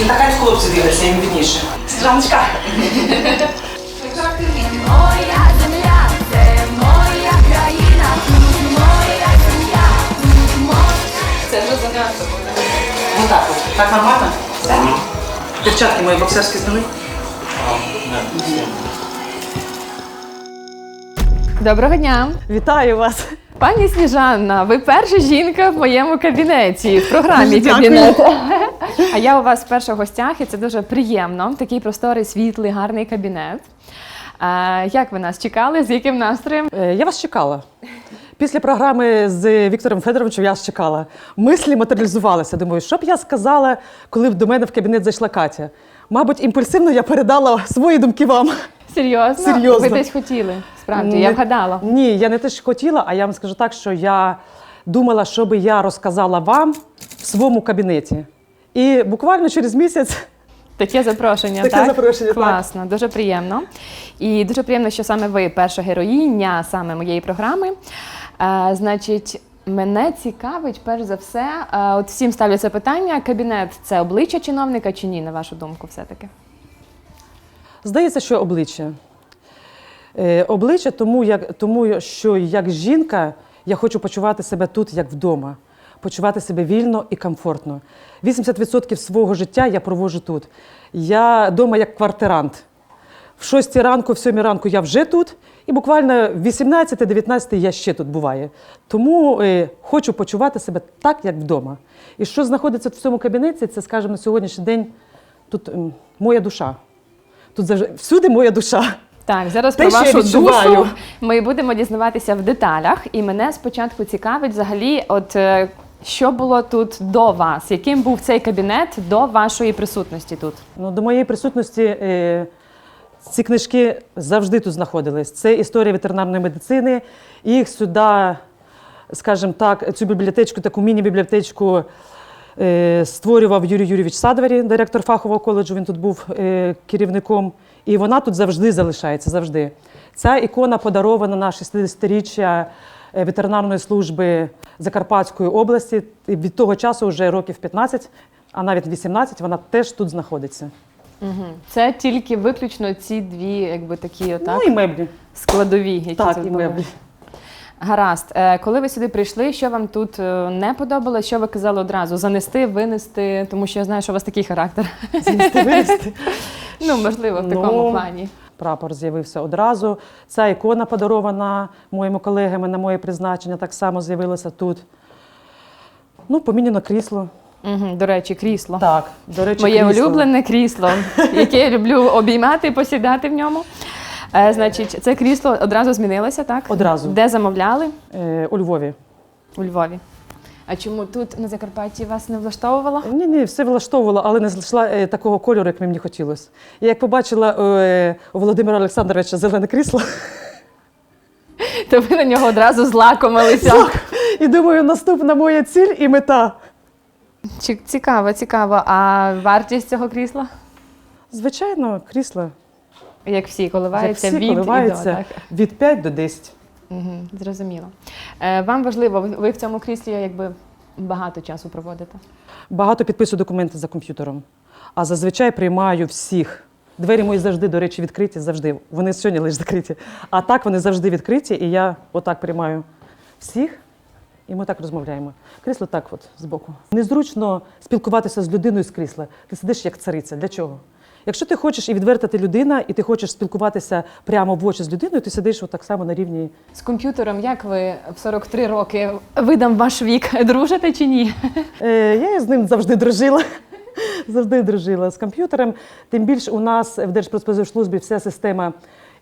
Не така хлопці дивляться, їм відніше. Сніжаночка. Моя земля, це моя країна, моя сім'я, моя. Це вже занадто. Вот так от. Так нормально? Перчатки мої боксерські зняли. Доброго дня. Вітаю вас. Пані Сніжанна, ви перша жінка в моєму кабінеті, в програмі кабінет. А я у вас перша в гостях, і це дуже приємно. Такий просторий, світлий, гарний кабінет. А, як ви нас чекали? З яким настроєм? Е, Я вас чекала. Після програми з Віктором Федоровичем я вас чекала. Мислі матеріалізувалися. Думаю, що б я сказала, коли б до мене в кабінет зайшла Катя. Мабуть, імпульсивно я передала свої думки вам. Серйозно? Серйозно. Ви десь хотіли? Справді, я вгадала. Ні, я не те, що хотіла, а я вам скажу так, що я думала, що би я розказала вам в своєму кабінеті. І буквально через місяць Таке запрошення, Таке так? запрошення, так. Класно, дуже приємно. І дуже приємно, що саме ви перша героїня саме моєї програми. Е, значить, мене цікавить, перш за все, е, от всім ставлю це питання: кабінет це обличчя чиновника чи ні, на вашу думку, все-таки? Здається, що обличчя. Е, обличчя, тому, як, тому що як жінка я хочу почувати себе тут, як вдома, почувати себе вільно і комфортно. 80% свого життя я проводжу тут. Я вдома як квартирант. В 6 ранку, в 7 ранку я вже тут, і буквально в 18-19 я ще тут буває. Тому е, хочу почувати себе так, як вдома. І що знаходиться в цьому кабінеті, це, скажімо, на сьогоднішній день тут ем, моя душа. Тут завжди всюди моя душа. Так, зараз Те, про вашу душу ми будемо дізнаватися в деталях. І мене спочатку цікавить взагалі, от е, що було тут до вас, яким був цей кабінет до вашої присутності тут? Ну, до моєї присутності е, ці книжки завжди тут знаходились. Це історія ветеринарної медицини. Їх сюди, скажімо так, цю бібліотечку, таку міні-бібліотечку створював Юрій Юрійович Садвері, директор фахового коледжу. Він тут був е, керівником. І вона тут завжди залишається. Завжди. Ця ікона подарована на 60-річчя е, ветеринарної служби Закарпатської області. І від того часу вже років 15, а навіть 18, вона теж тут знаходиться. Угу. Це тільки виключно ці дві, якби такі отак, Ну і меблі. складові, які Так, тут і меблі. Гаразд. Е, Коли ви сюди прийшли, що вам тут е, не подобалось? Що ви казали одразу? Занести, винести, тому що я знаю, що у вас такий характер. З'їсти, винести. Ну, можливо, в Ну, такому плані. Прапор з'явився одразу. Ця ікона подарована моїми колегами на моє призначення, так само з'явилася тут. Ну, поміняно крісло. Угу. До речі, крісло. Так, до речі, Моє крісло. улюблене крісло, яке я люблю обіймати, і посідати в ньому. Е, значить, це крісло одразу змінилося, так? Одразу. Де замовляли? Е, у Львові. У Львові. А чому тут на Закарпатті вас не влаштовувало? Ні, ні, все влаштовувало, але не знайшла е, такого кольору, як мені хотілося. Я як побачила е, у Володимира Олександровича зелене крісло, То ви на нього одразу злакомилися. і думаю, наступна моя ціль і мета. Чи- Цікаво, цікаво. А вартість цього крісла? Звичайно, крісло, Як всі як всі від коливаються, і до, так? від 5 до 10. Угу, зрозуміло. Е, вам важливо, ви в цьому кріслі якби багато часу проводите. Багато підписую документи за комп'ютером, а зазвичай приймаю всіх. Двері мої завжди, до речі, відкриті, завжди. Вони сьогодні лише закриті. А так вони завжди відкриті, і я отак приймаю всіх, і ми так розмовляємо. Крісло так, от збоку. Незручно спілкуватися з людиною з крісла. Ти сидиш як цариця. Для чого? Якщо ти хочеш і відверта ти людина, і ти хочеш спілкуватися прямо в очі з людиною, ти сидиш отак само на рівні. З комп'ютером, як ви в 43 роки видам ваш вік, дружите чи ні? Е, я з ним завжди дружила. Завжди дружила з комп'ютером. Тим більше у нас в Держпродспоживслужбі вся система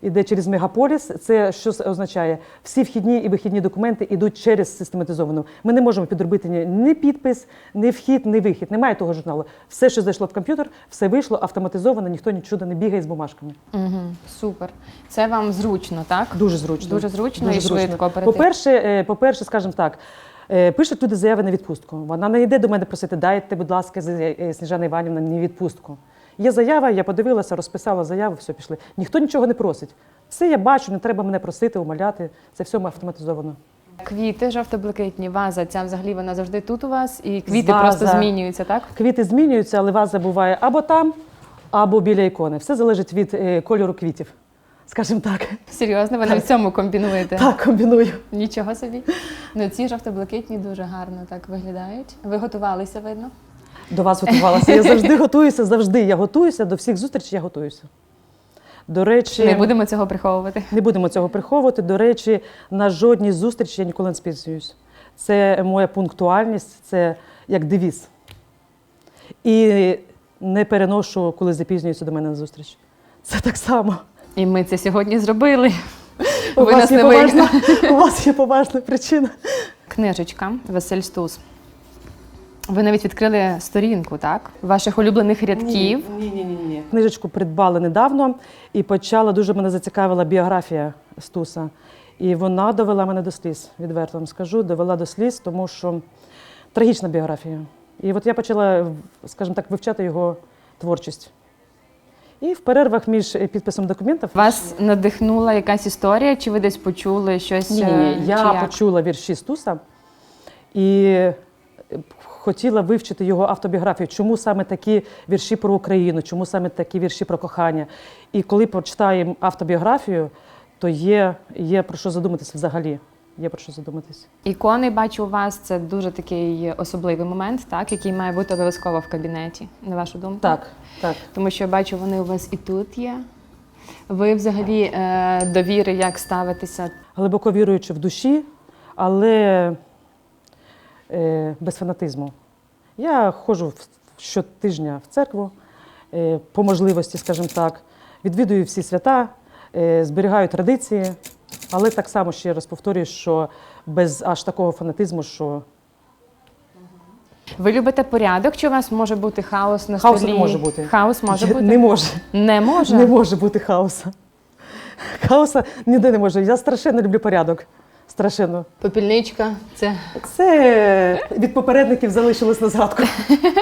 йде через мегаполіс. Це що означає? Всі вхідні і вихідні документи йдуть через систематизовану. Ми не можемо підробити ні, підпис, ні вхід, ні вихід. Немає того журналу. Все, що зайшло в комп'ютер, все вийшло автоматизовано, ніхто нічого не бігає з бумажками. Угу, супер. Це вам зручно, так? Дуже зручно. Дуже зручно і швидко оперативно. По-перше, е, по-перше, скажімо так. е, Пишуть люди заяви на відпустку. Вона не йде до мене просити, дайте, будь ласка, е, Сніжана Іванівна, мені відпустку. Є заява, я подивилася, розписала заяву, все пішли. Ніхто нічого не просить. Все я бачу, не треба мене просити, умоляти. Це все автоматизовано. Квіти жовто-блакитні, ваза. Ця взагалі вона завжди тут у вас, і квіти Ваза. просто змінюються, так? Квіти змінюються, але ваза буває або там, або біля ікони. Все залежить від е, кольору квітів. Скажімо так. Серйозно, ви в цьому комбінуєте. Так, комбіную. Нічого собі. Ну ці жовто-блакитні дуже гарно так виглядають. Ви готувалися, видно? До вас готувалася. Я завжди готуюся, завжди. Я готуюся до всіх зустрічей, я готуюся. До речі, Не будемо цього приховувати. не будемо цього приховувати. До речі, на жодній зустрічі я ніколи не спізнююсь. Це моя пунктуальність, це як девіз. І не переношу, коли запізнюються до мене на зустріч. Це так само. І ми це сьогодні зробили. У Ви вас, нас є не поважна, у вас є поважна причина. Книжечка Василь Стус. Ви навіть відкрили сторінку, так? Ваших улюблених рядків. Ні, ні, ні, ні. Книжечку придбали недавно і почала дуже мене зацікавила біографія Стуса. І вона довела мене до сліз, відверто вам скажу, довела до сліз, тому що трагічна біографія. І от я почала, скажімо так, вивчати його творчість. І в перервах між підписом документів Вас надихнула якась історія, чи ви десь почули щось? ні, ні, е, ні. Я як? почула вірші Стуса і е, хотіла вивчити його автобіографію. Чому саме такі вірші про Україну, чому саме такі вірші про кохання. І коли почитаємо автобіографію, то є, є про що задуматися взагалі. Є про що задуматися. Ікони, бачу, у вас це дуже такий особливий момент, так, який має бути обов'язково в кабінеті, на вашу думку? Так, так. Тому що я бачу, вони у вас і тут є. Ви взагалі е, до віри як ставитеся? Глибоко віруючи в душі, але без фанатизму. Я ходжу щотижня в церкву, е, по можливості, скажімо так, відвідую всі свята, е, зберігаю традиції, але так само ще раз повторюю, що без аж такого фанатизму, що Ви любите порядок? Чи у вас може бути хаос на Хаосу столі? не може бути. Хаос може бути? не може. Не може? Не може бути хаоса. Хаоса ніде не може. Я страшенно люблю порядок. Страшенно. Попільничка це Це від попередників залишилось на згадку.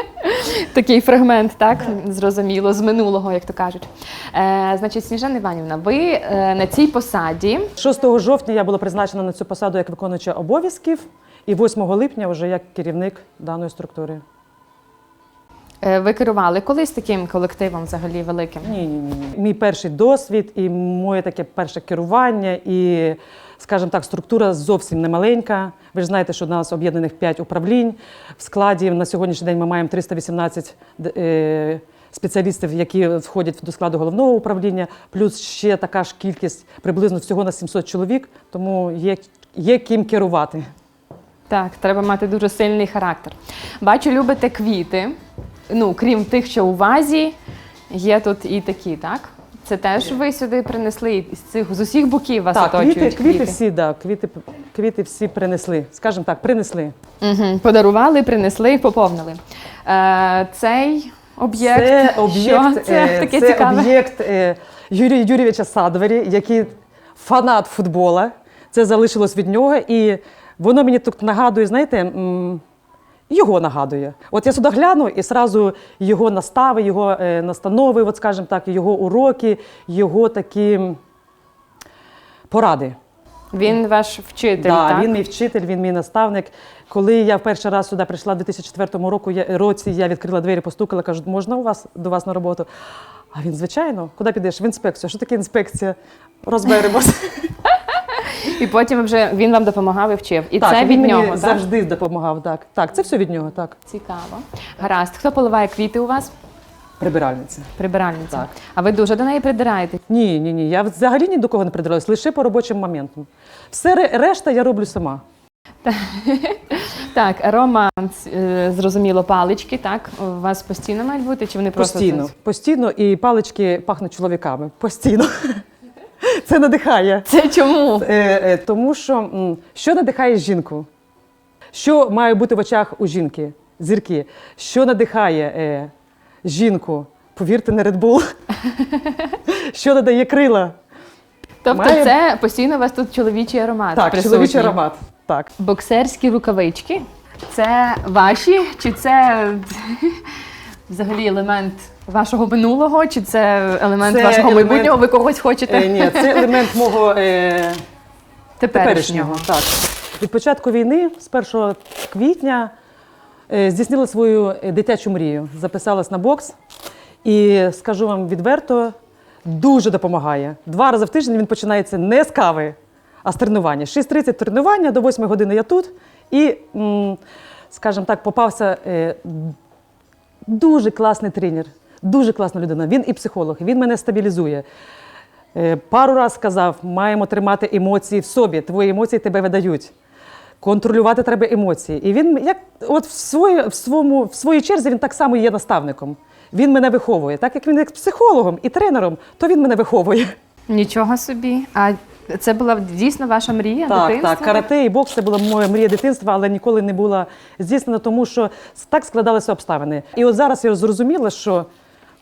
такий фрагмент, так? Зрозуміло, з минулого, як то кажуть. Е, значить, Сніжана Іванівна, ви е, на цій посаді 6 жовтня я була призначена на цю посаду як виконуюча обов'язків, і 8 липня вже як керівник даної структури. е, ви керували колись таким колективом взагалі великим? Ні, ні, ні. Мій перший досвід і моє таке перше керування, і, скажімо так, структура зовсім не маленька. Ви ж знаєте, що у нас об'єднаних 5 управлінь. В складі на сьогоднішній день ми маємо 318 д- е, спеціалістів, які входять до складу головного управління, плюс ще така ж кількість приблизно всього на 700 чоловік, тому є, є ким керувати. Так, треба мати дуже сильний характер. Бачу, любите квіти. Ну, крім тих, що у вазі, є тут і такі, так? Це теж ви сюди принесли з цих з усіх боків вас Так, оточують квіти, квіти всі, да, квіти, квіти всі принесли. Скажімо так, принесли. Угу. Подарували, принесли, поповнили. Е, цей об'єкт. Це об'єкт, Що це е, це об'єкт е, Юрія Юрійовича Садоварі, який фанат футбола. Це залишилось від нього. І воно мені тут нагадує, знаєте, його нагадує. От я сюди гляну і одразу його настави, його е, настанови, от скажімо так, його уроки, його такі поради. Він ваш вчитель, Да, так? Він мій вчитель, він мій наставник. Коли я в перший раз сюди прийшла в 2004 року, я, році, я відкрила двері, постукала, кажу, можна у вас до вас на роботу? А він, звичайно, куди підеш? В інспекцію. Що таке інспекція? Розберемося. І потім вже він вам допомагав і вчив. І так, це він від мені нього, так? завжди допомагав. Так, так, це все від нього, так. Цікаво. Гаразд. Хто поливає квіти у вас? Прибиральниця. Прибиральниця. Так. А ви дуже до неї придираєте? Ні, ні, ні. Я взагалі ні до кого не придираюсь, лише по робочим моментам. Все ре- решта я роблю сама. Так, арома, е, зрозуміло, палички, так? У вас постійно мають бути, чи вони просто Постійно. Постійно і палички пахнуть чоловіками. Постійно. Це надихає. Це чому? Е, е, тому що що надихає жінку? Що має бути в очах у жінки? Зірки? Що надихає е, жінку? Повірте, не Red Bull. Що надає крила? Тобто Має- це постійно у вас тут чоловічий аромат Так, присутній. чоловічий аромат. Так. Боксерські рукавички. Це ваші, чи це взагалі елемент вашого минулого, чи це елемент Це вашого елемент- майбутнього? Ви когось хочете Е, ні, це елемент мого е, теперішнього? теперішнього. Так. Від початку війни, з 1 квітня, е, здійснила свою е, дитячу мрію. Записалась на бокс. І скажу вам відверто, дуже допомагає. Два рази в тиждень він починається не з кави, а з тренування. 6.30 тренування, до 8 години я тут. І, скажімо так, попався е, дуже класний тренер, дуже класна людина. Він і психолог, він мене стабілізує. Е, Пару разів сказав, маємо тримати емоції в собі, твої емоції тебе видають. Контролювати треба емоції. І він, як от в, свої, в, своєму, в своїй черзі, він так само є наставником. Він мене виховує. Так як він як психологом і тренером, то він мене виховує. Нічого собі. А це була дійсно ваша мрія? Так, дитинства? так, карате і бокс це була моя мрія дитинства, але ніколи не була здійснена, тому що так складалися обставини. І от зараз я зрозуміла, що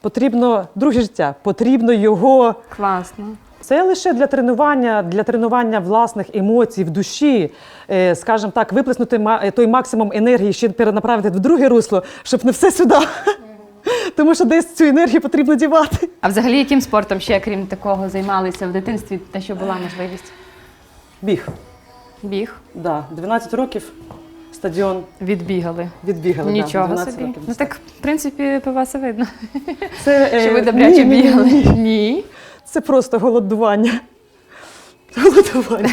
потрібно друге життя, потрібно його. Класно. Це лише для тренування, для тренування власних емоцій в душі, е, скажімо так, виплеснути той максимум енергії, ще перенаправити в друге русло, щоб не все сюди. Тому що десь цю енергію потрібно дівати. А взагалі, яким спортом ще, крім такого, займалися в дитинстві, те, що була можливість? Біг. Біг. Да, 12 років стадіон Відбігали. відбігали. да, Нічого 12 собі. років. Ну так, в принципі, по вас і видно. Це, е, Що ви добряче ні, ні, ні, бігали. ні. Ні. Це просто голодування. Голодування.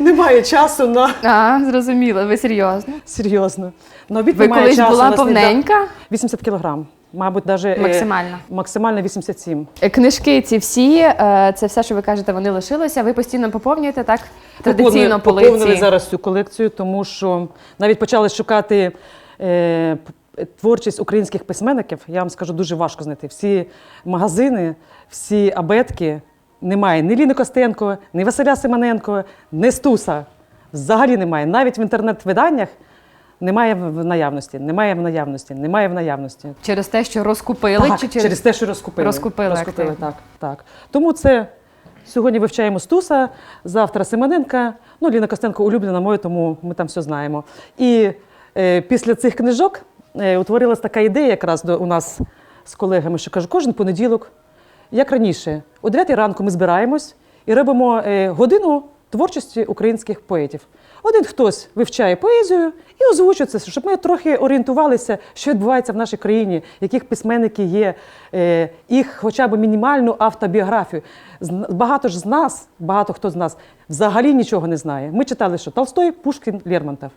Немає часу на А, зрозуміло, ви серйозно. серйозно. На обід Ви немає колись часу, була на сніда- повненька? 80 кілограм. Мабуть, навіть Максимально. максимально 87. Е, Книжки ці всі, е, це все, що ви кажете, вони лишилися. Ви постійно поповнюєте так традиційно Поповнили- поповнили зараз цю колекцію, тому що навіть почали шукати е, творчість українських письменників. Я вам скажу, дуже важко знайти. Всі магазини, всі абетки. Немає ні Ліни Костенко, ні Василя Симоненко, ні Стуса. Взагалі немає. Навіть в інтернет-виданнях немає в наявності. Немає в наявності, немає в наявності. Через те, що розкупили, Так, чи через... через, те, що розкупили. Розкупили розкупили активно. так, так. Тому це сьогодні вивчаємо Стуса, завтра Симоненка. Ну, Ліна Костенко улюблена моя, тому ми там все знаємо. І е, після цих книжок е, утворилась така ідея якраз до, у нас з колегами, що кажу, кожен понеділок, як раніше, о 9 ранку ми збираємось і робимо е, годину творчості українських поетів. Один хтось вивчає поезію і озвучує це, щоб ми трохи орієнтувалися, що відбувається в нашій країні, яких письменники є, е, їх хоча б мінімальну автобіографію. Багато ж з нас, багато хто з нас взагалі нічого не знає. Ми читали, що Толстой, Пушкін, Лермонтов.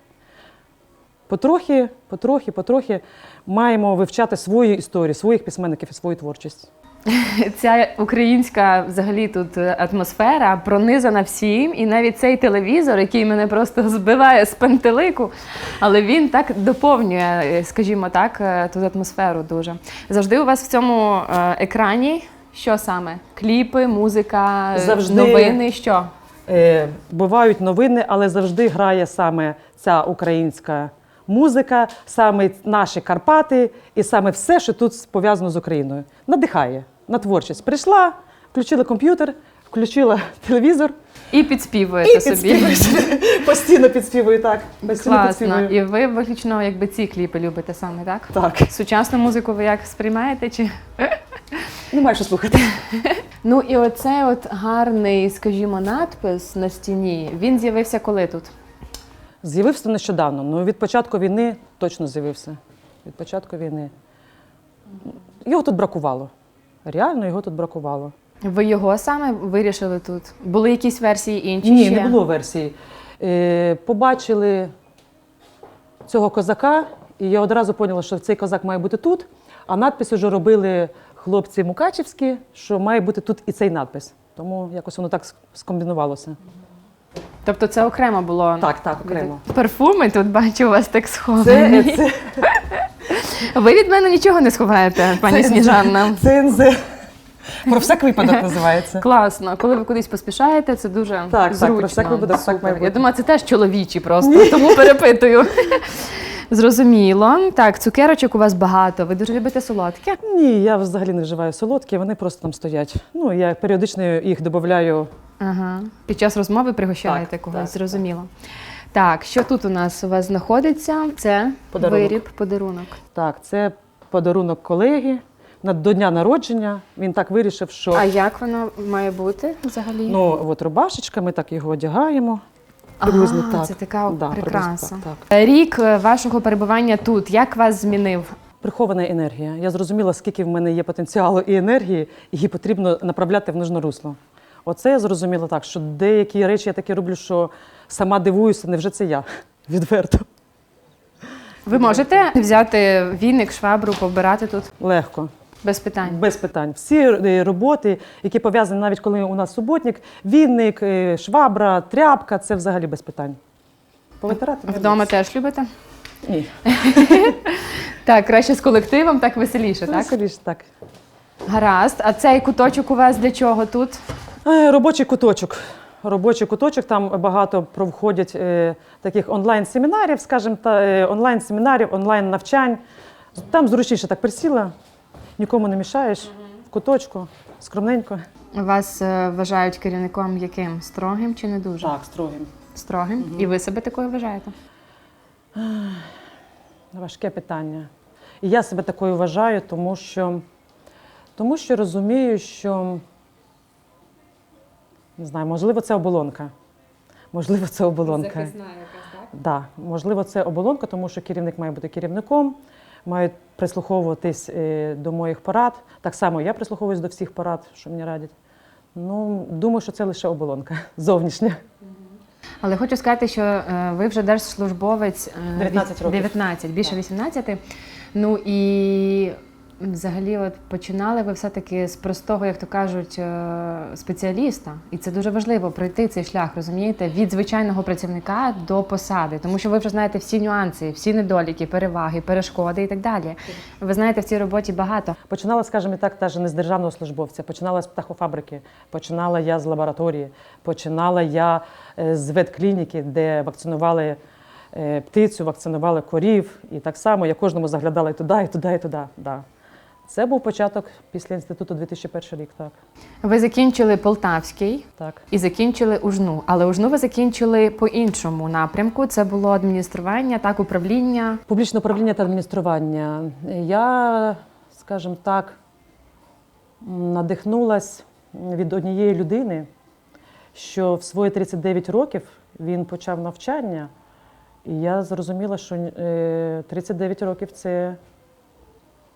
Потрохи, потрохи, потрохи маємо вивчати свою історію, своїх письменників і свою творчість. ця українська взагалі тут е, атмосфера пронизана всім, і навіть цей телевізор, який мене просто збиває з пантелику, але він так доповнює, е, скажімо так, е, ту атмосферу дуже. Завжди у вас в цьому екрані що саме? Кліпи, музика, Завжди. новини, що? Е, бувають новини, але завжди грає саме ця українська музика, саме наші Карпати і саме все, що тут пов'язано з Україною. Надихає на творчість. Прийшла, включила комп'ютер, включила телевізор І підспівуєте і собі. підспівую. Постійно підспівую так. Постійно Класно. підспівую. І ви виключно якби ці кліпи любите саме, так? Так, Сучасну музику ви як сприймаєте? Чи? немає що слухати. Ну і оцей от гарний, скажімо, надпис на стіні. Він з'явився коли тут? З'явився нещодавно. Ну від початку війни точно з'явився. Від початку війни. Його тут бракувало. Реально його тут бракувало. Ви його саме вирішили тут? Були якісь версії інші? Ні, ще? не було версії. Е, побачили цього козака, і я одразу поняла, що цей козак має бути тут. А надпис вже робили хлопці мукачівські, що має бути тут і цей надпис. Тому якось воно так скомбінувалося. Тобто це окремо було? Так, так, окремо. Парфуми тут бачу, у вас так Це, це, Ви від мене нічого не сховаєте, пані це- Сніжанна. Це Про всяк випадок називається. Класно, коли ви кудись поспішаєте, це дуже Так, так, зручно. про всяк випадок так Супер. має бути. Я думаю, це теж чоловічі просто, тому перепитую. Зрозуміло. Так, цукерочок у вас багато. Ви дуже любите солодке? Ні, я взагалі не вживаю солодкі, вони просто там стоять. Ну, я періодично їх додаю. Ага. Під час розмови пригощаєте Так, когось, так. зрозуміло. Так, що тут у нас у вас знаходиться? Це Подарунок. виріб, подарунок. Так, це подарунок колеги на- до дня народження. Він так вирішив, що А як воно має бути взагалі? ну, от рубашечка, ми так його одягаємо. Приблизно А, так. Це така Да, прикраса. приблизно так, Рік е, вашого перебування тут, як вас змінив? Прихована енергія. Я зрозуміла, скільки в мене є потенціалу і енергії, і її потрібно направляти в нужне русло. Оце я зрозуміла так, що деякі речі я такі роблю, що сама дивуюся, невже це я відверто. Ви можете взяти віник, швабру, побирати тут Легко. без питань? Без питань. Всі е, роботи, які пов'язані навіть коли у нас суботник, вінник, е, швабра, тряпка це взагалі без питань. Повитирати Вдома теж любите? Ні. Так, краще з колективом, так веселіше, так? Веселіше, так. Гаразд. А цей куточок у вас для чого тут? Е, Робочий куточок. Робочий куточок, там багато провходять е, таких онлайн-семінарів, скажімо, та, е, онлайн-семінарів, онлайн-навчань. Там зручніше так присіла, нікому не мішаєш, в куточку, скромненько. Вас е, вважають керівником яким? Строгим чи не дуже? Так, строгим. Строгим. І ви себе такою вважаєте? Важке питання. І я себе такою вважаю, тому що, тому що розумію, що не знаю, можливо, це оболонка. Можливо, це оболонка. якась, так? Да, можливо, це оболонка, тому що керівник має бути керівником, мають прислуховуватись е, до моїх порад. Так само я прислуховуюсь до всіх порад, що мені радять. Ну, думаю, що це лише оболонка зовнішня. Але хочу сказати, що е, ви вже держслужбовець е, 19 років. 19, більше 18. Ну і взагалі, от починали ви все-таки з простого, як то кажуть, е, спеціаліста. І це дуже важливо пройти цей шлях, розумієте, від звичайного працівника до посади, тому що ви вже знаєте всі нюанси, всі недоліки, переваги, перешкоди і так далі. Ви знаєте в цій роботі багато. Починала, скажімо так, теж не з державного службовця, починала з птахофабрики, починала я з лабораторії, починала я е, з ветклініки, де вакцинували е, птицю, вакцинували корів. І так само я кожному заглядала і туди, і туди, і туди. Да. Це був початок після інституту 2001 рік. Так. Ви закінчили Полтавський. так. І закінчили ужну, але ужну ви закінчили по іншому напрямку. Це було адміністрування, так управління. Публічне управління та адміністрування. Я, скажімо так, м, надихнулась від однієї людини, що в свої 39 років він почав навчання, і я зрозуміла, що е, 39 років це,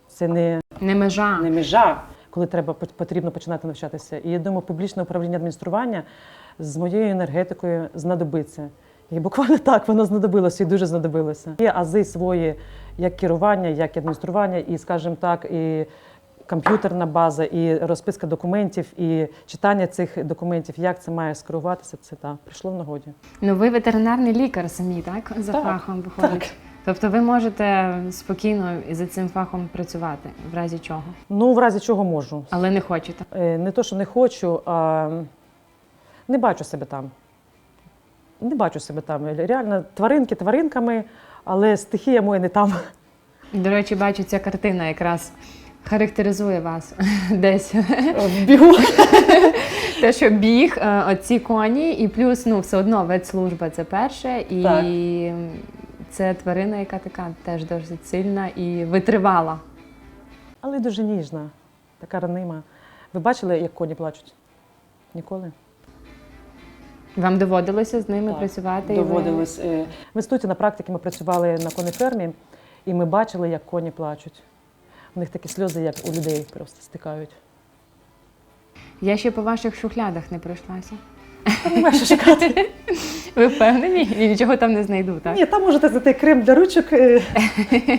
це не, Не межа. не межа, коли треба потрібно починати навчатися. І я думаю, публічне управління адміністрування з моєю енергетикою знадобиться. І буквально так воно знадобилося і дуже знадобилося. Є ази свої, як керування, як адміністрування, і, скажімо так, і комп'ютерна база, і розписка документів, і читання цих документів, як це має скеруватися, це так, прийшло в нагоді. Ну ви ветеринарний лікар самі, так? За Так, фахом виходить. так. Тобто ви можете спокійно і за цим фахом працювати, в разі чого, Ну, в разі чого можу. але не хочете. Е, Не то, що не хочу, а не бачу себе там. Не бачу себе там. Реально, тваринки тваринками, але стихія моя не там. До речі, бачу, ця картина якраз характеризує вас десь. В бігу. Те, що біг, е, оці коні, і плюс ну, все одно ветслужба це перше, і Так. Це тварина, яка така теж досить сильна і витривала. Але дуже ніжна, така ранима. Ви бачили, як коні плачуть? Ніколи? Вам доводилося з ними Так, працювати? і ви- Доводилось. Е, В інституті на практиці ми працювали на конефермі, і ми бачили, як коні плачуть. У них такі сльози, як у людей, просто стикають. Я ще по ваших шухлядах не пройшлася. Та що шукати. Ви впевнені? І нічого там не знайду, так? Ні, там можете знайти крем для ручок, е,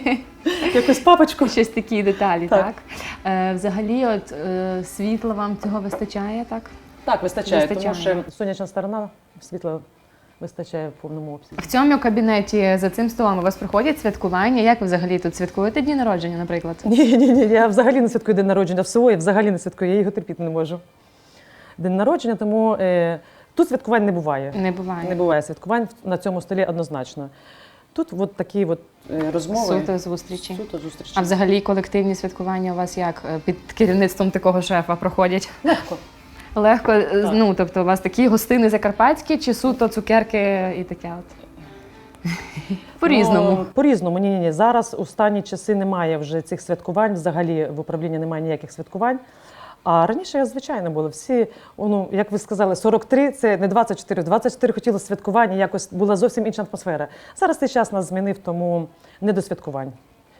якусь папочку. Щось такі деталі, так? Так. Е, взагалі, от е, світла вам цього вистачає, так? Так, вистачає, Вистачає. тому що сонячна сторона світла вистачає в повному обсязі. В цьому кабінеті за цим столом у вас проходять святкування. Як ви взагалі тут святкуєте дні народження, наприклад? Ні, ні, ні, я взагалі не святкую день народження в село, я взагалі не святкую, я його терпіти не можу. День народження, тому е, тут святкувань не буває. Не буває. Не буває святкувань на цьому столі однозначно. Тут от такі от е, розмови. Суто зустрічі. Суто зустрічі. А взагалі колективні святкування у вас як е, під керівництвом такого шефа проходять? Легко. Легко, е, Так. ну тобто у вас такі гостини закарпатські чи суто цукерки і таке от? По-різному. Ну, по-різному. Ні, ні, ні. Зараз у останні часи немає вже цих святкувань. Взагалі в управлінні немає ніяких святкувань. А раніше я звичайно було. Всі, ну, як ви сказали, 43 це не 24. 24 хотіло святкування, якось була зовсім інша атмосфера. Зараз цей час нас змінив, тому не до святкувань.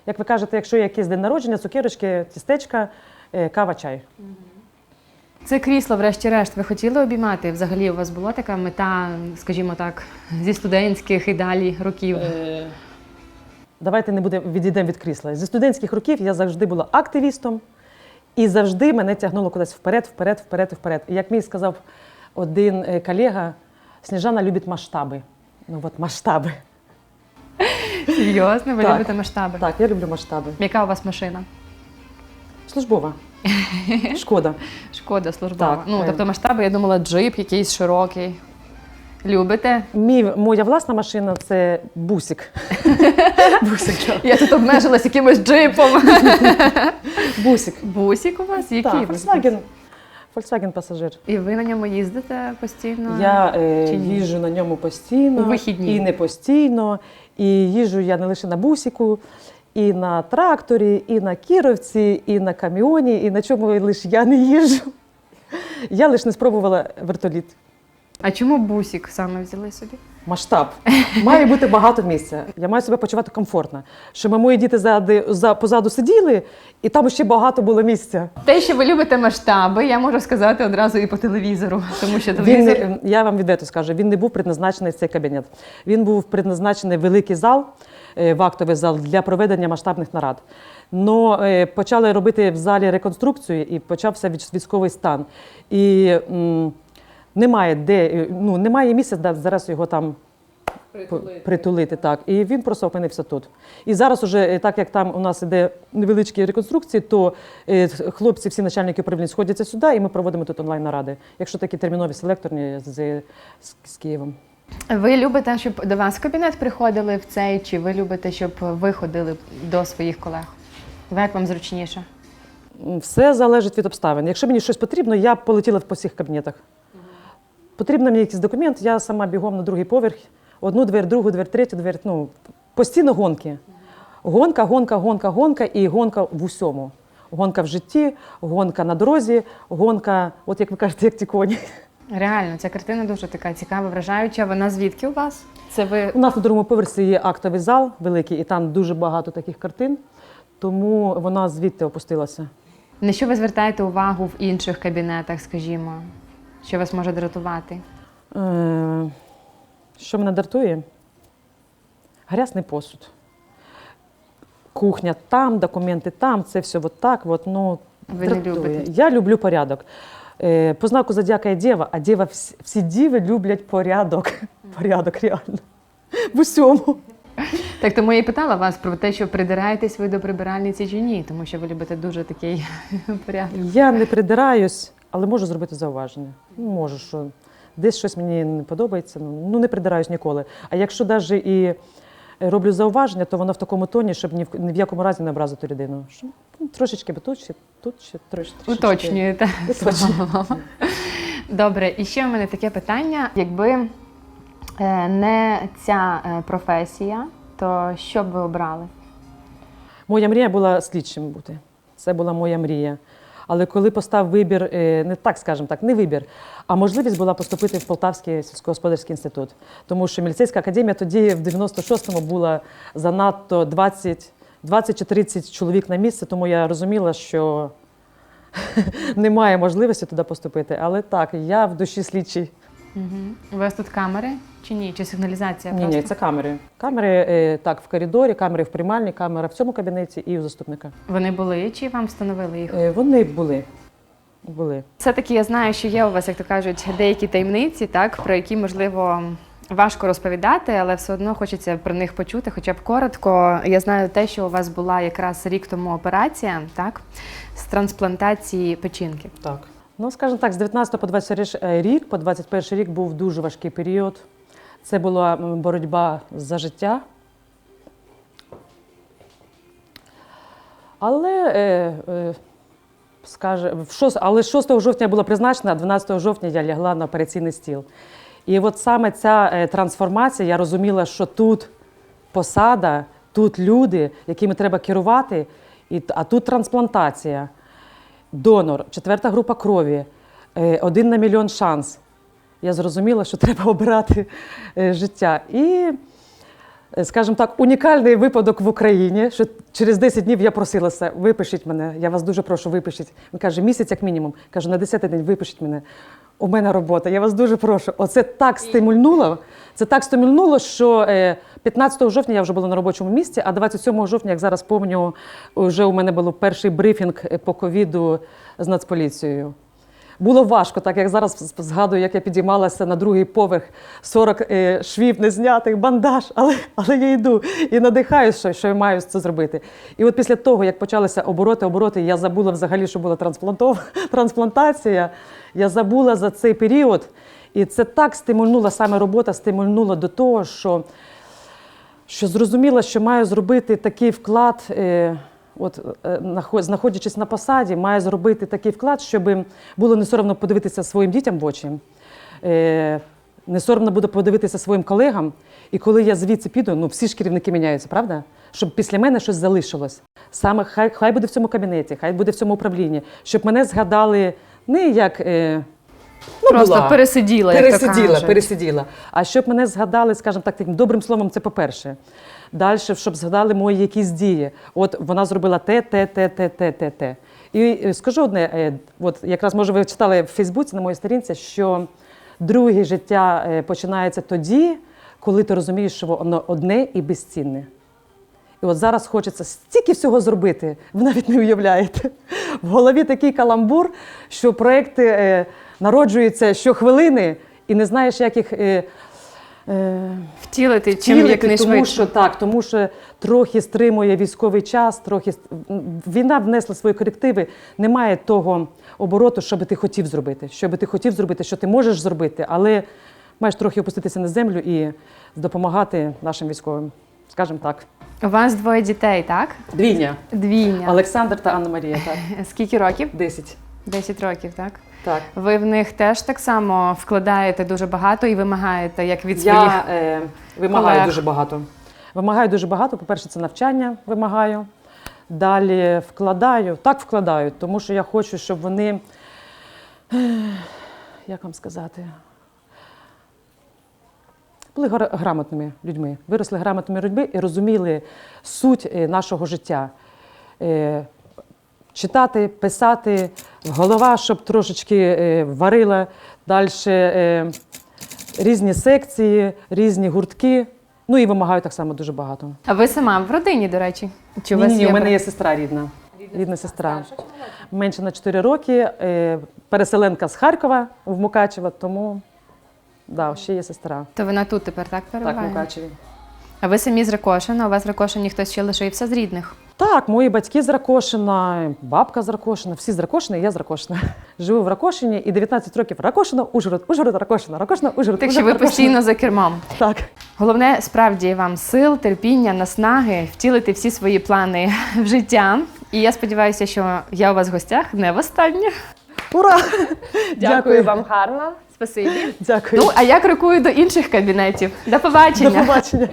Як ви кажете, якщо є якийсь день народження, цукерочки, тістечка, е, кава, чай. Це крісло, врешті-решт, ви хотіли обіймати? Взагалі у вас була така мета, скажімо так, зі студентських і далі років? Давайте не будемо відійдемо від крісла. Зі студентських років я завжди була активістом, і завжди мене тягнуло кудись вперед, вперед, вперед, вперед. І як мені сказав один е, колега, Сніжана любить масштаби. Ну от масштаби. Серйозно, ви Так. любите масштаби? Так, я люблю масштаби. Яка у вас машина? Службова. Шкода. Шкода, службова. Так, ну, е. тобто масштаби, я думала, джип якийсь широкий. Любите? Мій, моя власна машина це бусик. бусик. Я тут обмежилась якимось джипом. Бусик. Бусик у вас? Який? Так, Volkswagen. Volkswagen пасажир. І ви на ньому їздите постійно? Я е, їжджу на ньому постійно У вихідні? і не постійно. І їжджу я не лише на бусіку, і на тракторі, і на кіровці, і на каміоні, і на чому лише я не їжджу. Я лише не спробувала вертоліт. А чому бусик саме взяли собі? Масштаб. Має бути багато місця. Я маю себе почувати комфортно. Щоб мої діти ззади, за, позаду сиділи, і там ще багато було місця. Те, що ви любите масштаби, я можу сказати одразу і по телевізору, тому що Він, телевізор. не- я вам відверто скажу, він не був предназначений в цей кабінет. Він був предназначений в великий зал, е, в актовий зал для проведення масштабних нарад. Но е, почали робити в залі реконструкцію і почався військовий стан. І м, немає де, е, ну, немає місця, де зараз його там притулити. притулити. Так. І він просто опинився тут. І зараз, уже, е, так як там у нас іде невеличкі реконструкції, то е, хлопці, всі начальники управління сходяться сюди, і ми проводимо тут онлайн-наради, якщо такі термінові селекторні з, з, з Києвом. Ви любите, щоб до вас в кабінет приходили в цей, чи ви любите, щоб ви ходили до своїх колег? Як вам зручніше? Все залежить від обставин. Якщо мені щось потрібно, я полетіла по всіх кабінетах. Потрібно мені якийсь документ, я сама бігом на другий поверх, одну двері, другу двері, третю двері. Ну, постійно гонки. Гонка, гонка, гонка, гонка і гонка в усьому. Гонка в житті, гонка на дорозі, гонка, от як ви кажете, як ті коні. Реально, ця картина дуже така цікава, вражаюча. Вона звідки у вас? Це ви У нас на другому поверсі є актовий зал великий, і там дуже багато таких картин, тому вона звідти опустилася. на що ви звертаєте увагу в інших кабінетах, скажімо? Що вас може дратувати? Е, Що мене дратує? Грязний посуд. Кухня там, документи там, це все от так. От, ну, Ви не любите? Я люблю порядок. Е, По знаку зодіака є дєва, а дєва всі, всі діви люблять порядок. Порядок, реально. В усьому. Так тому я і питала вас про те, що придираєтесь ви до прибиральниці чи ні, тому що ви любите дуже такий порядок. Я не придираюсь, але можу зробити зауваження. Ну, Можу, що десь щось мені не подобається, ну ну, не придираюсь ніколи. А якщо навіть і роблю зауваження, то воно в такому тоні, щоб ні в, ні в якому разі не образити людину. Що, ну, трошечки би тут ще, тут ще трошки. Уточнюєте. Уточнюю. Добре, і ще в мене таке питання: якби е, не ця е, професія, то що б ви обрали? Моя мрія була слідчим бути. Це була моя мрія. Але коли постав вибір, е, не так скажемо так, не вибір, а можливість була поступити в Полтавський сільськогосподарський інститут. Тому що міліцейська академія тоді, в 96-му, була занадто 20, 20 чи 30 чоловік на місце, тому я розуміла, що немає можливості туди поступити. Але так, я в душі слідчий. Угу. У вас тут камери чи ні? Чи сигналізація? Ні, просто? ні, це камери. Камери е, так в коридорі, камери в приймальні, камера в цьому кабінеті і у заступника. Вони були чи вам встановили їх? Е, Вони були. були. Все-таки я знаю, що є у вас, як то кажуть, деякі таємниці, так, про які, можливо, важко розповідати, але все одно хочеться про них почути, хоча б коротко. Я знаю те, що у вас була якраз рік тому операція, так, з трансплантації печінки. Так. Ну, скажімо так, з 19 по 21 рік, по 21 рік був дуже важкий період. Це була боротьба за життя. Але, е, е, скаже, але 6 жовтня була призначена, а 12 жовтня я лягла на операційний стіл. І от саме ця е, трансформація, я розуміла, що тут посада, тут люди, якими треба керувати, а тут трансплантація. Донор, четверта група крові, е, один на мільйон шанс. Я зрозуміла, що треба обирати е, життя. І, е, скажімо так, унікальний випадок в Україні, що через 10 днів я просилася, випишіть мене, я вас дуже прошу, випишіть. Він каже, місяць як мінімум. Кажу, на 10 день випишіть мене. У мене робота, я вас дуже прошу. Оце так стимульнуло. Це так стимульнуло, що е, 15 жовтня я вже була на робочому місці, а 27 жовтня, як зараз пам'ятаю, вже у мене був перший брифінг е, по ковіду з Нацполіцією. Було важко, так як зараз згадую, як я підіймалася на другий поверх 40 е, швів не знятих, бандаж, але, але я йду і надихаюся, що, що я маю це зробити. І от після того, як почалися обороти, обороти, я забула взагалі, що була трансплантація. Я забула за цей період. І це так стимульнула саме робота, стимульнула до того, що що зрозуміла, що маю зробити такий вклад, е, от, е, знаходячись на посаді, маю зробити такий вклад, щоб було не соромно подивитися своїм дітям в очі, е, не соромно буде подивитися своїм колегам. І коли я звідси піду, ну всі ж керівники міняються, правда? Щоб після мене щось залишилось. Саме хай, хай буде в цьому кабінеті, хай буде в цьому управлінні, щоб мене згадали не як. Е, ну, Просто була. пересиділа, як то пересиділа, кажуть. пересиділа. А щоб мене згадали, скажімо так, таким добрим словом, це по-перше. Далі, щоб згадали мої якісь дії. От вона зробила те, те, те, те, те, те, те. І е, скажу одне, е, от якраз може ви читали в Фейсбуці на моїй сторінці, що друге життя е, починається тоді, коли ти розумієш, що воно одне і безцінне. І от зараз хочеться стільки всього зробити, ви навіть не уявляєте. В голові такий каламбур, що проекти е, народжуються щохвилини, і не знаєш, як їх е, е, Втілити чим втілити, якнайшвидше. тому що так, тому що трохи стримує військовий час, трохи м, війна внесла свої корективи. Немає того обороту, що би ти хотів зробити, що би ти хотів зробити, що ти можеш зробити, але маєш трохи опуститися на землю і допомагати нашим військовим. Скажімо так. У вас двоє дітей, так? Двійня. Двійня. Олександр та Анна Марія, так. Скільки років? Десять. 10 років, так? Так. Ви в них теж так само вкладаєте дуже багато і вимагаєте, як від своїх. Я е, вимагаю колег. дуже багато. Вимагаю дуже багато. По-перше, це навчання вимагаю. Далі вкладаю. Так вкладаю, тому що я хочу, щоб вони. Як вам сказати? Були грамотними людьми, виросли грамотними людьми і розуміли суть е, нашого життя. Читати, писати, голова, щоб трошечки е, варила, далі е, різні секції, різні гуртки. Ну і вимагаю так само дуже багато. А ви сама в родині, до речі? Чи у вас ні, ні, є у мене є сестра рідна. Рідна сестра. Менше на 4 роки. е, Переселенка з Харкова в Мукачево, тому да, ще є сестра. То вона тут тепер так Так, в? Мукачеві. А ви самі з Ракошина? У вас з Ракошині хтось ще лишився з рідних? Так, мої батьки з Ракошина, бабка з Ракошина, всі з Ракошина, і я з Ракошина. Живу в Ракошині і 19 років Ракошина, Ужгород, Ужгород, Ракошина, Ракошина, Ужгород. Так що ви Ракошина. постійно за кермом. Так. Головне справді вам сил, терпіння, наснаги, втілити всі свої плани в життя. І я сподіваюся, що я у вас в гостях не востаннє. Ура! Дякую вам гарно. Спасибі. Дякую. Ну, а я крокую до інших кабінетів. До побачення. До побачення.